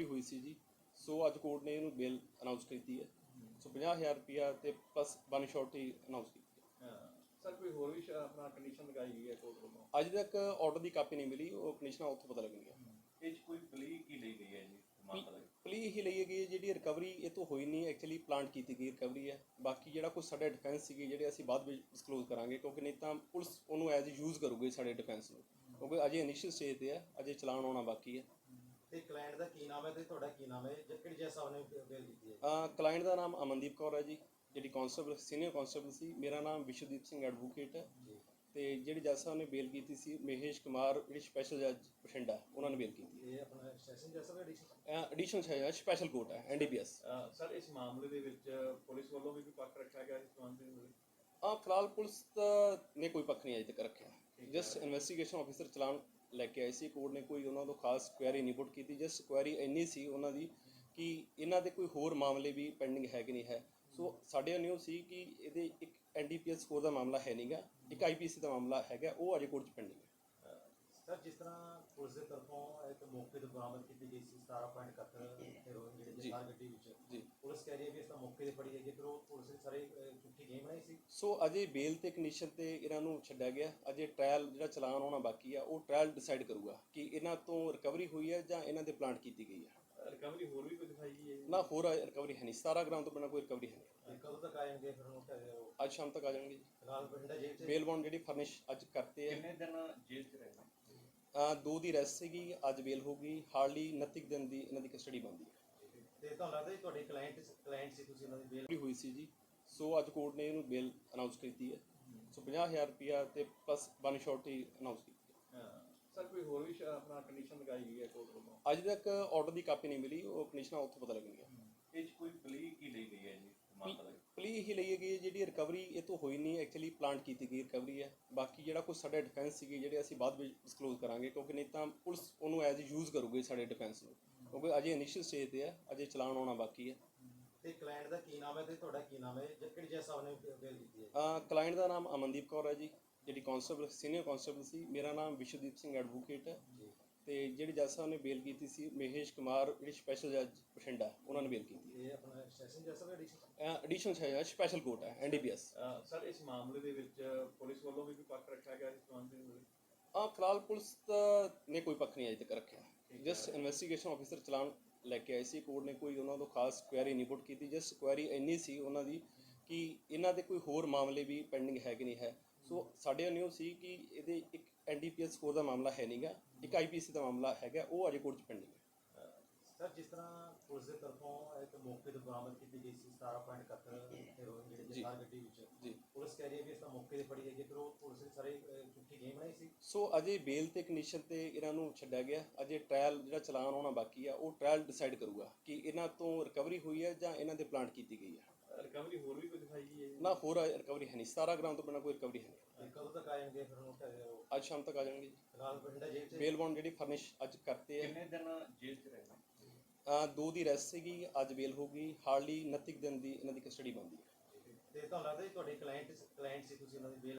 ਹੋਈ ਸੀ ਜੀ। ਸੋ ਅੱਜ ਕੋਰਟ ਨੇ ਇਹਨੂੰ ਬੇਲ ਅਨਾਉਂਸ ਕੀਤੀ ਹੈ। ਸੋ 50000 ਰੁਪਿਆ ਤੇ ਪਲੱਸ ਵਨ ਸ਼ਾਰਟੀ ਅਨਾਉਂਸ ਕੀਤੀ ਹੈ। ਸਰ ਕੋਈ ਹੋਰ ਵੀ ਸ਼- ਆਪਣਾ ਕੰਡੀਸ਼ਨ ਲਗਾਈ ਗਈ ਹੈ ਕੋਰਟ ਵੱਲੋਂ? ਅੱਜ ਤੱਕ ਆਰਡਰ ਦੀ ਕਾਪੀ ਨਹੀਂ ਮਿਲੀ। ਉਹ ਕੰਡੀਸ਼ਨਾਂ ਉੱਥੋਂ ਪਤਾ ਲੱਗਣਗੀਆਂ ਇਹ 'ਚ ਕੋਈ ਪਲੀ ਕੀ ਲਈ ਗਈ ਹੈ ਜੀ? ਮਾਤਾ ਪਲੀ ਹੀ ਲਈ ਗਈ ਹੈ, ਜਿਹੜੀ ਰਿਕਵਰੀ ਇਹ ਤੋਂ ਹੋਈ ਨਹੀਂ ਐਕਚੁਅਲੀ ਪਲਾਂਟ ਕੀਤੀ ਗਈ ਰਿਕਵਰੀ ਹੈ। ਬਾਕੀ ਜਿਹੜਾ ਕੁਝ ਸਾਡੇ ਡਿਫੈਂਸ ਸੀਗੇ ਜਿਹੜੇ ਅਸੀਂ ਬਾਅਦ ਵਿੱਚ ਡਿਸਕਲੋਜ਼ ਕਰਾਂਗੇ ਕਿਉਂਕਿ ਨਹੀਂ ਤਾਂ ਪੁਲਿਸ ਉਹਨੂੰ ਐਜ਼ ਯੂਜ਼ ਕਰੂਗੀ ਸਾਡੇ ਡਿਫੈਂਸ ਨੂੰ। ਕਿਉਂਕਿ ਅਜੇ ਇਨੀਸ਼ੀਅਲ ਸਟੇਜ ਤੇ ਹੈ ਅਜੇ ਚਲਾਨ ਆਉਣਾ ਬਾਕੀ ਹੈ। ਤੇ ਕਲਾਇੰਟ ਦਾ ਕੀ ਨਾਮ ਹੈ ਤੇ ਤੁਹਾਡਾ ਕੀ ਨਾਮ ਹੈ? ਜੱਕੜ ਜੈਸਾ ਉਹਨੇ ਬੇਲ ਕੀਤੀ ਹੈ। ਕਲਾਇੰਟ ਦਾ ਨਾਮ ਅਮਨਦੀਪ ਕੌਰ ਹੈ ਜੀ ਜਿਹੜੀ ਕਾਂਸਟੇਬਲ ਸੀਨੀਅਰ ਕਾਂਸਟੇਬਲ ਸੀ। ਮੇਰਾ ਨਾਮ ਵਿਸ਼ਵਦੀਪ ਸਿੰਘ ਐਡਵੋਕੇਟ ਹੈ। ਜੀ। ਤੇ ਜਿਹੜੀ ਜੱਜ ਸਾਹਿਬ ਨੇ ਬੇਲ ਕੀਤੀ ਸੀ ਮਹੇਸ਼ ਕੁਮਾਰ ਜਿਹੜੀ ਸਪੈਸ਼ਲ ਜੱਜ ਬਠਿੰਡਾ ਉਹਨਾਂ ਨੇ ਬੇਲ ਕੀਤੀ ਇਹ ਆਪਣਾ ਸੈਸ਼ਨ ਜੈਸਾ ਦਾ ਐਡੀਸ਼ਨ ਹੈ ਐਡੀਸ਼ਨ ਹੈ ਸਪੈਸ਼ਲ ਕੋਰਟ ਹੈ ਐਨਡੀਪੀਐਸ ਅਹ ਸਰ ਇਸ ਮਾਮਲੇ ਦੇ ਵਿੱਚ ਪੁਲਿਸ ਵੱਲੋਂ ਵੀ ਕੋਈ ਪੱਖ ਰੱਖਿਆ ਗਿਆ ਇਸ ਸੰਬੰਧ ਦੇ ਵਿੱਚ? ਆ ਫਿਲਹਾਲ ਪੁਲਿਸ ਤਾਂ ਨੇ ਕੋਈ ਪੱਖ ਨਹੀਂ ਅਜੇ ਤੱਕ ਰੱਖਿਆ। ਜਸਟ ਇਨਵੈਸਟੀਗੇਸ਼ਨ ਆਫੀਸਰ ਚਲਾਨ ਲੈ ਕੇ ਆਏ ਸੀ। ਕੋਰਟ ਨੇ ਕੋਈ ਉਹਨਾਂ ਤੋਂ ਖਾਸ ਕੁਐਰੀ ਨਹੀਂ ਪੁੱਟ ਕੀਤੀ। ਜਸਟ ਕੁਐਰੀ ਇੰਨੀ ਸੀ ਉਹਨਾਂ ਦੀ ਕਿ ਇਹਨਾਂ ਦੇ ਕੋਈ ਹੋਰ ਮਾਮਲੇ ਵੀ ਪੈਂਡਿੰਗ ਹੈ ਕਿ ਨਹੀਂ ਹੈ। ਸੋ ਸਾਡੇ ਨਿਊ ਸੀ ਕਿ ਇਹਦੇ ਇੱਕ ਐਨਡੀਪੀਐਸ ਸਕੋਰ ਦਾ ਮਾਮਲਾ ਹੈ ਨਹੀਂਗਾ ਇੱਕ ਆਈਪੀਸੀ ਦਾ ਮਾਮਲਾ ਹੈਗਾ ਉਹ ਅਜੇ ਕੋਰਟ 'ਚ ਪੈਂਡਿੰਗ ਹੈ। ਸਰ ਜਿਸ ਤਰ੍ਹਾਂ ਪੁਲਿਸ ਦੇ ਤਰਫੋਂ ਇੱਕ ਮੌਕੇ ਤੇ ਬਰਾਮਦ ਕੀਤੀ ਗਈ ਸੀ 17.71 ਹੈਰੋਇਨ ਜਿਹੜੇ ਜੀ। ਜਥਾਰ ਗੱਡੀ ਵਿੱਚ। ਜੀ। ਪੁਲਿਸ ਕਹਿ ਰਹੀ ਹੈ ਵੀ ਇਸ ਤਾਂ ਮੌਕੇ ਤੇ ਫੜੀ ਗਈ ਹੈ ਫਿਰ ਉਹ ਪੁਲਿਸ ਨੇ ਸਾਰੇ ਅਹ, ਝੂਠੀ ਗੇਮ ਬਣਾਈ ਸੀ। ਸੋ ਅਜੇ ਬੇਲ ਤੇ ਕੰਡੀਸ਼ਨ ਤੇ ਇਹਨਾਂ ਨੂੰ ਛੱਡਿਆ ਗਿਆ। ਅਜੇ ਟ੍ਰਾਇਲ ਜਿਹੜਾ ਚਲਾਨ ਹੋਣਾ ਬਾਕੀ ਆ ਉਹ ਟ੍ਰਾਇਲ ਡਿਸਾਈਡ ਕਰੂਗਾ ਕਿ ਇਹਨਾਂ ਤੋਂ ਰਿਕਵਰੀ ਹੋਈ ਹੈ ਜਾਂ ਇਹਨਾਂ ਦੇ ਪਲਾਂਟ ਕੀਤੀ ਗਈ ਹੈ। ਰਿਕਵਰੀ ਹੋਰ ਵੀ ਕੋਈ ਦਿਖਾਈ ਗਈ ਹੈ ਜੀ? ਨਾ ਹੋਰ ਰਿਕਵਰੀ ਹੈ ਨਹੀਂ। 17 ਗ੍ਰਾਮ ਤੋਂ ਬਿਨਾਂ ਕੋਈ ਰਿਕਵਰੀ ਹੈ ਨਹੀਂ। ਕਦੋਂ ਤੱਕ ਆਏਗੇ ਫਿਰ ਉਹ ਕਹਿ- ਉਹ ਅੱਜ ਸ਼ਾਮ ਤੱਕ ਆ ਜਾਣਗੇ ਜੀ। ਫਿਲਹਾਲ ਬਠਿੰਡਾ ਜੇਲ੍ਹ 'ਚ ਬੇਲ ਬੌਂਡ ਜਿਹੜੀ ਫਰਨਿਸ਼ ਅੱਜ ਕਰਤੇ ਹੈ। ਕਿੰਨੇ ਦਿਨ ਜੇਲ੍ਹ 'ਚ ਰਹਿਣਾ? ਅਹ ਦੋ ਦੀ ਰੈਸਟ ਸੀਗੀ ਅੱਜ ਬੇਲ ਹੋ ਗਈ। ਹਾਰਡਲੀ 29 ਕੁ ਦਿਨ ਦੀ ਇਹਨਾਂ ਦੀ ਕਸਟਡੀ ਬੰਦੀ ਹੈ। ਤੇ ਤੁਹਾਨੂੰ ਲੱਗਦਾ ਜੀ ਤੁਹਾਡੇ ਕਲਾਇੰਟ ਕਲਾਇੰਟ ਸੀ ਤੁਸੀਂ ਉਹਨਾਂ ਦੀ ਬੇਲ ਹੋਈ ਸੀ ਜੀ। ਸੋ ਅੱਜ ਕੋਰਟ ਨੇ ਇਹਨੂੰ ਬੇਲ ਅਨਾਉਂਸ ਕੀਤੀ ਹੈ। ਸੋ 50000 ਰੁਪਿਆ ਤੇ ਪਲੱਸ ਵਨ ਸ਼ਾਰਟੀ ਅਨਾਉਂਸ ਕੀਤੀ ਹੈ। ਸਰ ਕੋਈ ਹੋਰ ਵੀ ਸ਼- ਆਪਣਾ ਕੰਡੀਸ਼ਨ ਲਗਾਈ ਗਈ ਹੈ ਕੋਰਟ ਵੱਲੋਂ? ਅੱਜ ਤੱਕ ਆਰਡਰ ਦੀ ਕਾਪੀ ਨਹੀਂ ਮਿਲੀ। ਉਹ ਕੰਡੀਸ਼ਨਾਂ ਉੱਥੋਂ ਪਤਾ ਲੱਗਣਗੀਆਂ ਇਹ 'ਚ ਕੋਈ ਪਲੀ ਕੀ ਲਈ ਗਈ ਹੈ ਜੀ? ਪਲੀ ਹੀ ਲਈ। ਗਈ ਹੈ, ਜਿਹੜੀ ਰਿਕਵਰੀ ਇਹ ਤੋਂ ਹੋਈ ਨਹੀਂ ਐਕਚੁਅਲੀ ਪਲਾਂਟ ਕੀਤੀ ਗਈ ਰਿਕਵਰੀ ਹੈ। ਬਾਕੀ ਜਿਹੜਾ ਕੁਝ ਸਾਡੇ ਡਿਫੈਂਸ ਸੀਗੇ ਜਿਹੜੇ ਅਸੀਂ ਬਾਅਦ ਵਿੱਚ ਡਿਸਕਲੋਜ਼ ਕਰਾਂਗੇ ਕਿਉਂਕਿ ਨਹੀਂ ਤਾਂ ਪੁਲਿਸ ਉਹਨੂੰ ਐਜ਼ ਯੂਜ਼ ਕਰੂਗੀ ਸਾਡੇ ਡਿਫੈਂਸ ਨੂੰ। ਕਿਉਂਕਿ ਅਜੇ ਇਨੀਸ਼ੀਅਲ ਸਟੇਜ ਤੇ ਹੈ ਅਜੇ ਚਲਾਨ ਆਉਣਾ ਬਾਕੀ ਹੈ ਤੇ ਕਲਾਇੰਟ ਦਾ ਕੀ ਨਾਮ ਹੈ ਤੇ ਤੁਹਾਡਾ ਕੀ ਨਾਮ ਹੈ? ਜੱਕੜ ਜੈਸਾ ਉਹਨੇ ਬੇਲ ਕੀਤੀ ਹੈ। ਕਲਾਇੰਟ ਦਾ ਨਾਮ ਅਮਨਦੀਪ ਕੌਰ ਹੈ ਜੀ ਜਿਹੜੀ ਕਾਂਸਟੇਬਲ ਸੀਨੀਅਰ ਕਾਂਸਟੇਬਲ ਸੀ। ਮੇਰਾ ਨਾਮ ਵਿਸ਼ਵਦੀਪ ਸਿੰਘ ਐਡਵੋਕੇਟ ਹੈ। ਜੀ। ਤੇ ਜਿਹੜੀ ਜੱਜ ਸਾਹਿਬ ਨੇ ਬੇਲ ਕੀਤੀ ਸੀ ਮਹੇਸ਼ ਕੁਮਾਰ ਜਿਹੜੀ ਸਪੈਸ਼ਲ ਜੱਜ ਬਠਿੰਡਾ ਉਹਨਾਂ ਨੇ ਬੇਲ ਕੀਤੀ ਇਹ ਆਪਣਾ ਸੈਸ਼ਨ ਜੈਸਾ ਦਾ ਐਡੀਸ਼ਨ ਹੈ ਐਡੀਸ਼ਨ ਹੈ ਸਪੈਸ਼ਲ ਕੋਰਟ ਹੈ ਐਨਡੀਪੀਐਸ ਸਰ ਇਸ ਮਾਮਲੇ ਦੇ ਵਿੱਚ ਪੁਲਿਸ ਵੱਲੋਂ ਵੀ ਕੋਈ ਪੱਖ ਰੱਖਿਆ ਗਿਆ ਇਸ ਸੰਬੰਧ ਦੇ ਵਿੱਚ? ਆ ਫਿਲਹਾਲ ਪੁਲਿਸ ਨੇ ਕੋਈ ਪੱਖ ਨਹੀਂ ਅਜੇ ਤੱਕ ਰੱਖਿਆ। ਜਸਟ ਇਨਵੈਸਟੀਗੇਸ਼ਨ ਆਫੀਸਰ ਚਲਾਨ ਲੈ ਕੇ ਆਏ ਸੀ। ਕੋਰਟ ਨੇ ਕੋਈ ਉਹਨਾਂ ਤੋਂ ਖਾਸ ਕੁਐਰੀ ਨਹੀਂ ਪੁੱਟ ਕੀਤੀ। ਜਸਟ ਕੁਐਰੀ ਇੰਨੀ ਸੀ ਉਹਨਾਂ ਦੀ ਕਿ ਇਹਨਾਂ ਦੇ ਕੋਈ ਹੋਰ ਮਾਮਲੇ ਵੀ ਪੈਂਡਿੰਗ ਹੈ ਕਿ ਨਹੀਂ ਹੈ। ਸੋ ਸਾਡੇ ਨਿਊ ਸੀ ਕਿ ਇਹਦੇ ਇੱਕ ਐਨਡੀਪੀਐਸ ਸਕੋਰ ਦਾ ਮਾਮਲਾ ਹੈ ਨਹੀਂਗਾ। ਇੱਕ ਆਈਪੀਸੀ ਦਾ ਮਾਮਲਾ ਹੈਗਾ। ਉਹ ਅਜੇ ਕੋਰਟ 'ਚ ਪੈਂਡਿੰਗ ਹੈ। ਸਰ ਜਿਸ ਤਰ੍ਹਾਂ ਪੁਲਿਸ ਦੇ ਤਰਫੋਂ ਇੱਕ ਮੌਕੇ ਤੇ ਬਰਾਮਦ ਕੀਤੀ ਗਈ ਸੀ 17.71 ਹੈਰੋਇਨ ਜਿਹੜੇ ਜੀ। ਜਥਾਰ ਗੱਡੀ ਵਿੱਚ ਜੀ ਪੁਲਿਸ ਕਹਿ ਰਹੀ ਹੈ ਵੀ ਇਸ ਤਾਂ ਮੌਕੇ ਤੇ ਫੜੀ ਗਈ ਹੈ ਫਿਰ ਉਹ ਪੁਲਿਸ ਨੇ ਸਾਰੇ ਅਹ, ਝੂਠੀ ਗੇਮ ਬਣਾਈ ਸੀ। ਸੋ ਅਜੇ ਬੇਲ ਤੇ ਕੰਡੀਸ਼ਨ ਤੇ ਇਹਨਾਂ ਨੂੰ ਛੱਡਿਆ ਗਿਆ। ਅਜੇ ਟ੍ਰਾਇਲ ਜਿਹੜਾ ਚਲਾਨ ਹੋਣਾ ਬਾਕੀ ਆ ਉਹ ਟ੍ਰਾਇਲ ਡਿਸਾਈਡ ਕਰੂਗਾ ਕਿ ਇਹਨਾਂ ਤੋਂ ਰਿਕਵਰੀ ਹੋਈ ਹੈ ਜਾਂ ਇਹਨਾਂ ਦੇ ਪਲਾਂਟ ਕੀਤੀ ਗਈ ਹੈ। ਰਿਕਵਰੀ ਹੋਰ ਵੀ ਕੋਈ ਦਿਖਾਈ ਗਈ ਹੈ? ਨਾ ਹੋਰ ਰਿਕਵਰੀ ਹੈ ਨਹੀਂ। 17 ਗ੍ਰਾਮ ਤੋਂ ਬਿਨਾਂ ਕੋਈ ਰਿਕਵਰੀ ਹੈ ਨਹੀਂ। ਤੇ ਕਦੋਂ ਤੱਕ ਆਏਗੇ ਫਿਰ ਉਹ? ਅੱਜ ਸ਼ਾਮ ਤੱਕ ਆ ਜਾਣਗੇ ਜੀ। ਫਿਲਹਾਲ ਬਠਿੰਡਾ ਜੇਲ੍ਹ 'ਚ? ਬੇਲ ਬੌਂਡ ਜਿਹੜੀ ਫਰਨਿਸ਼ ਅੱਜ ਕਰਤੇ ਹੈ। ਕਿੰਨੇ ਦਿਨ ਜੇਲ੍ਹ 'ਚ ਰਹਿਣਾ? ਅਹ ਦੋ ਦੀ ਰੈਸਟ ਸੀਗੀ ਅੱਜ ਬੇਲ ਹੋ ਗਈ। ਹਾਰਡਲੀ 29 ਕੁ ਦਿਨ ਦੀ ਇਹਨਾਂ ਦੀ ਕਸਟਡੀ ਬੰਦੀ ਹੈ। ਤੇ ਤੁਹਾਨੂੰ ਲੱਗਦਾ ਜੀ ਤੁਹਾਡੇ ਕਲਾਇੰਟ ਕਲਾਇੰਟ ਸੀ ਤੁਸੀਂ ਉਹਨਾਂ ਦੇ ਬੇਲ